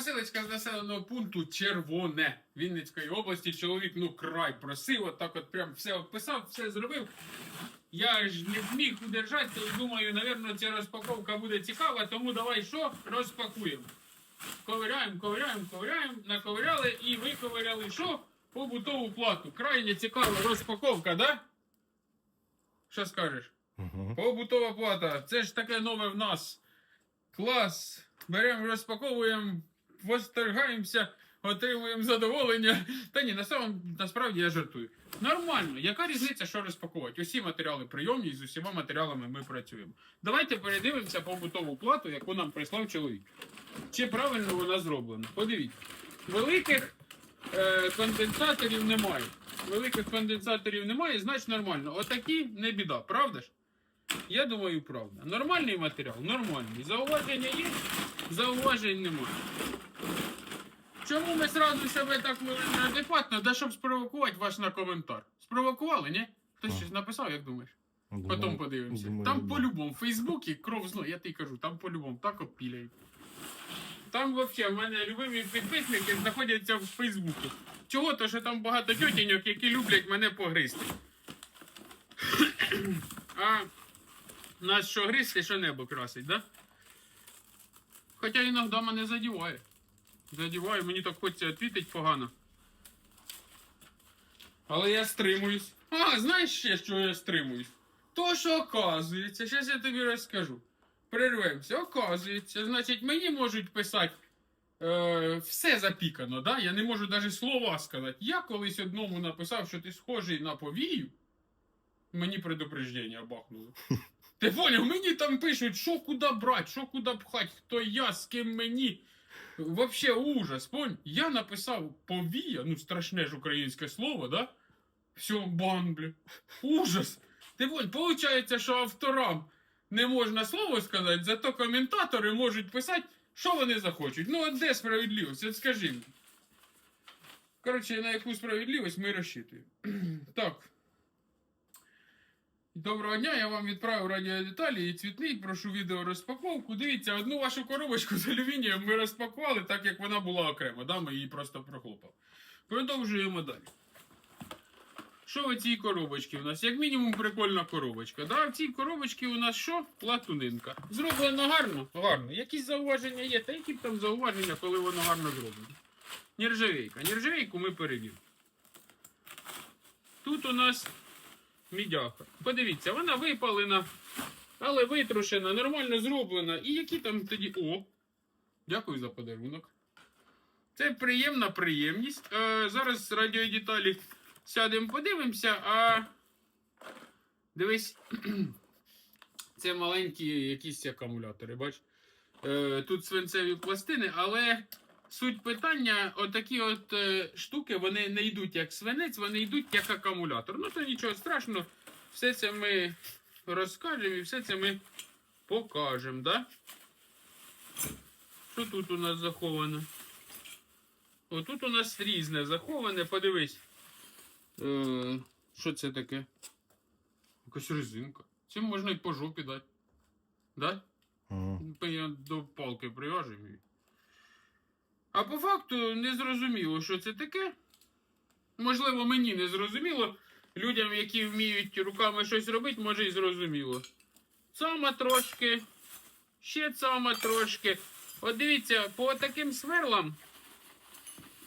Посилочка з населеного пункту Червоне Вінницької області. Чоловік ну край просив, от от прям все описав, все зробив. Я ж не зміг удержатися і думаю, напевно, ця розпаковка буде цікава, тому давай що розпакуємо. Ковиряємо, ковиряємо, ковиряємо, наковиряли і виковиряли що? Побутову плату. Крайне цікава розпаковка, да? Що скажеш? Угу. Побутова плата. Це ж таке нове в нас. Клас. Беремо, розпаковуємо, востергаємося, отримуємо задоволення. Та ні, на самом, насправді я жартую. Нормально. Яка різниця, що розпакувати? Усі матеріали прийомні і з усіма матеріалами ми працюємо. Давайте передивимося побутову плату, яку нам прислав чоловік. Чи правильно вона зроблена? Подивіться. Великих е, конденсаторів немає. Великих конденсаторів немає, значить нормально. Отакі не біда, правда ж? Я думаю, правда. Нормальний матеріал, нормальний. Зауваження є, зауважень немає. Чому ми сразу себе так неадекватно? Да щоб спровокувати вас на коментар. Спровокували, ні? Хтось щось написав, як думаєш? Потім подивимося. Там по-любому, в Фейсбуці кров зло, я тобі кажу, там по-любому так опіляють. Там взагалі в мене любимі підписники знаходяться в Фейсбуці. Чого? То що там багато тьотіньок, які люблять мене погризти. А нас що гризти, що небо красить, да? Хоча іноді мене задіває. Задіває, мені так хочеться відповідати погано. Але я стримуюсь. А, знаєш ще, що я стримуюсь? То, що оказується, зараз я тобі розкажу. Прервемося. Оказується, значить, мені можуть писати е, все запікано, да? я не можу навіть слова сказати. Я колись одному написав, що ти схожий на повію. Мені предупреждення бахнуло. Ти поняв, мені там пишуть, що куди брати, що куди пхати, хто я, з ким мені. Вообще ужас, понь. Я написав повія, ну страшне ж українське слово, да? Все, бан, бля. Ужас. Ти понь, получається, що авторам не можна слово сказати, зато коментатори можуть писати, що вони захочуть. Ну, от де справедливість? От скажи. Коротше, на яку справедливість ми розчитуємо. так. Доброго дня, я вам відправив радіодеталі і цвітний, прошу відео розпаковку. Дивіться, одну вашу коробочку з алюмінієм ми розпакували, так як вона була окремо, да? ми її просто прохлопали. Продовжуємо далі. Що в цій коробочці у нас? Як мінімум прикольна коробочка. Да? В цій коробочці у нас що? Платунинка. Зроблено гарно? Гарно. Якісь зауваження є, та які б там зауваження, коли воно гарно зроблено. Нержавейка. Нержавейку ми перевіримо. Тут у нас мідяха. Подивіться, вона випалена, але витрушена, нормально зроблена. І які там тоді. О! Дякую за подарунок. Це приємна приємність. Е, зараз радіодеталі сядемо, подивимося, а. Дивись. Це маленькі якісь акумулятори, бач. Е, тут свинцеві пластини, але суть питання: отакі от е, штуки, вони не йдуть як свинець, вони йдуть як акумулятор. Ну, то нічого страшного. Все це ми розкажемо і все це ми покажемо, да? Що тут у нас заховано? Отут у нас різне заховане, подивись. Е, що це таке? Якась резинка. Цим можна і по жопі дати. Да? Угу. Я до палки прив'яжемо її. А по факту не зрозуміло, що це таке. Можливо, мені не зрозуміло. Людям, які вміють руками щось робити, може і зрозуміло. Цама трошки. Ще цама трошки. От дивіться, по таким сверлам.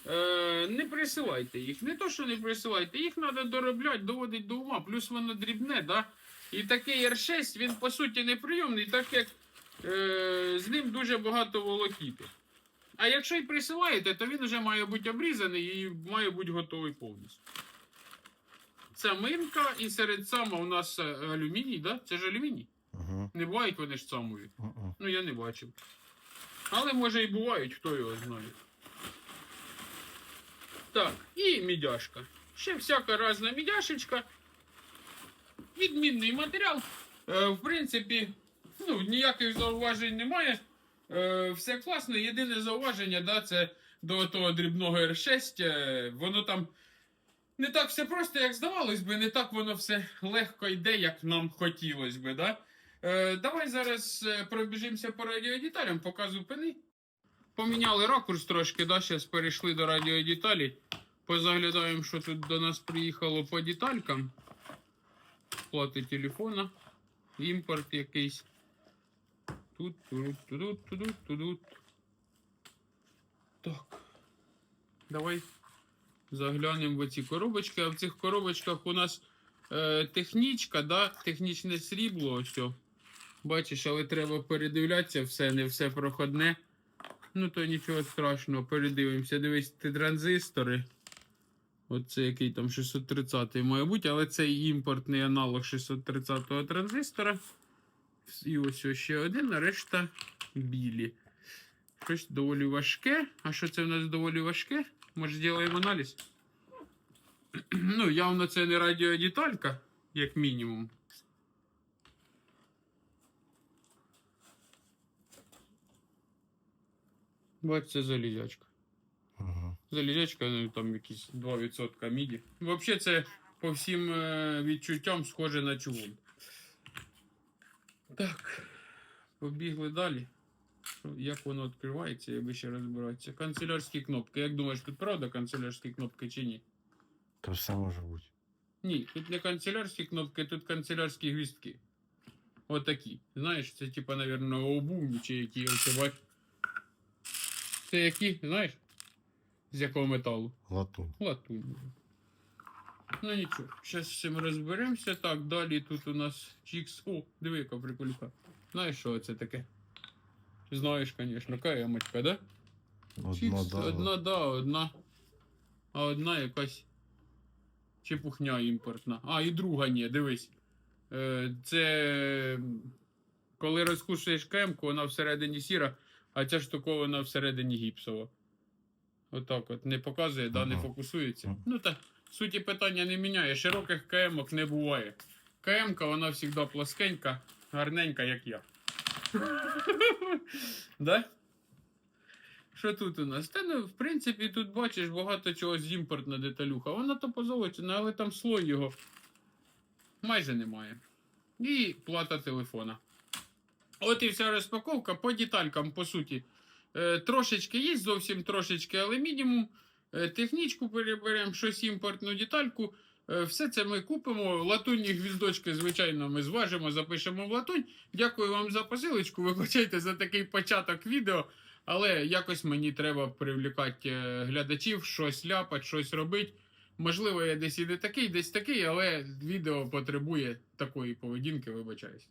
Е, не присилайте їх. Не то, що не присилайте, їх треба доробляти, доводити до ума. Плюс воно дрібне, да? І такий R6, він по суті неприйомний, так як е, з ним дуже багато волокіти. А якщо і присилаєте, то він вже має бути обрізаний і має бути готовий повністю. Це минка, і серед сама у нас е, алюміній, да? Це ж алюміній. Угу. Не бувають вони ж самові. Угу. Ну, я не бачив. Але може і бувають, хто його знає. Так, і мідяшка. Ще всяка різна мідяшечка. Відмінний матеріал. Е, в принципі, ну, ніяких зауважень немає. Е, все класно. Єдине зауваження, да, це до того дрібного R6. Е, воно там не так все просто, як здавалось би, не так воно все легко йде, як нам хотілося би. Да? Е, давай зараз е, пробіжимося по радіодеталям, показую пини. поміняли ракурс трошки, да, зараз перейшли до радіодеталей. Позаглядаємо, що тут до нас приїхало по деталькам. Плати телефона, імпорт якийсь. Тут, тут, тут, тут, тут. Так. Давай заглянемо в оці коробочки. А в цих коробочках у нас е, технічка, да? технічне срібло. Ось. Бачиш, але треба передивлятися все, не все проходне. Ну то нічого страшного, передивимося. Дивись, транзистори. Оце який там 630 має бути, але це імпортний аналог 630-го транзистора. І ось ще один, а решта білі. Щось доволі важке. А що це в нас доволі важке? Може, зробимо аналіз? ну, явно це не радіодеталька, як мінімум. Бач, це залізячка. Ага. Залізячка, ну там якісь 2% міді. Взагалі, це по всім е, відчуттям схоже на чугун. Так, побігли далі. Як воно відкривається, я ще розбиратися. Канцелярські кнопки. Як думаєш, тут правда канцелярські кнопки чи ні? То все може бути. Ні, тут не канцелярські кнопки, тут канцелярські гвіздки. Отакі. Знаєш, це типа, напевно, обувні чи які ось. Це які, знаєш? З якого металу? Латунь. Латунь. Ну нічого, зараз з цим розберемося. Так, далі тут у нас Чікс. О, диви, яка приколька. Знаєш, що це таке? Знаєш, звісно, каємочка, да? Одна, Чікс, да, одна, да, одна. А одна якась чепухня імпортна. А, і друга ні, дивись. Е, Це коли розкушуєш кемку, вона всередині сіра, а ця штукована всередині гіпсова. Отак от. Не показує, да, не фокусується. Ну так, суті питання не міняє. Широких кемок не буває. КМка, вона завжди плоскенька, гарненька, як я. да? Що тут у нас? Та ну, в принципі, тут бачиш багато чого з імпортна деталюха. Вона то позолочена, але там слой його майже немає. І плата телефона. От і вся розпаковка по деталькам, по суті. Е, трошечки є, зовсім трошечки, але мінімум. Е, технічку переберемо, щось імпортну детальку. Е, все це ми купимо. Латунні гвіздочки, звичайно, ми зважимо, запишемо в латунь. Дякую вам за посилочку. Вибачайте за такий початок відео. Але якось мені треба привлікати е, глядачів, щось ляпати, щось робити. Можливо, я десь і не такий, десь такий, але відео потребує такої поведінки, вибачаюсь.